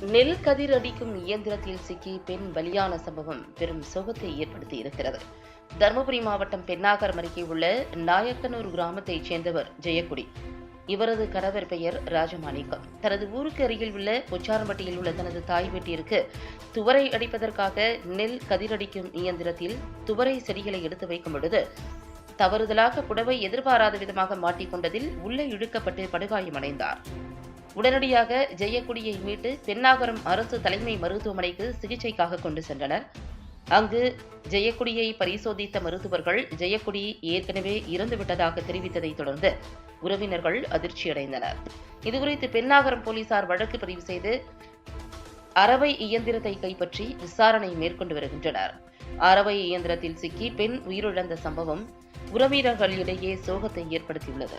நெல் கதிர் அடிக்கும் இயந்திரத்தில் சிக்கி பெண் பலியான சம்பவம் பெரும் சோகத்தை ஏற்படுத்தி இருக்கிறது. தருமபுரி மாவட்டம் பெண்ணாகரம் அருகே உள்ள நாயக்கனூர் கிராமத்தைச் சேர்ந்தவர் ஜெயக்குடி. இவரது கணவர் பெயர் ராஜமாணிக்கம். தனது ஊருக்கு அருகில் உள்ள பொச்சாரம்பட்டியில் உள்ள தனது தாய் வீட்டிற்கு துவரை அடிப்பதற்காக நெல் கதிரடிக்கும் இயந்திரத்தில் துவரை செடிகளை எடுத்து வைக்கும் பொழுது தவறுதலாக புடவை எதிர்பாராத விதமாக மாட்டிக்கொண்டதில் உள்ளே இழுக்கப்பட்டு படுகாயமடைந்தார். உடனடியாக ஜெயக்குடியை மீட்டு பெண்ணாகரம் அரசு தலைமை மருத்துவமனைக்கு சிகிச்சைக்காக கொண்டு சென்றனர். அங்கு ஜெயக்குடியை பரிசோதித்த மருத்துவர்கள் ஜெயக்குடி ஏற்கனவே இறந்துவிட்டதாக தெரிவித்ததைத் தொடர்ந்து உறவினர்கள் அதிர்ச்சியடைந்தனர். இதுகுறித்து பெண்ணாகரம் போலீசார் வழக்கு பதிவு செய்து அரவை இயந்திரத்தை கைப்பற்றி விசாரணை மேற்கொண்டு வருகின்றனர். அரவை இயந்திரத்தில் சிக்கி பெண் உயிரிழந்த சம்பவம் உறவினர்களிடையே சோகத்தை ஏற்படுத்தியுள்ளது.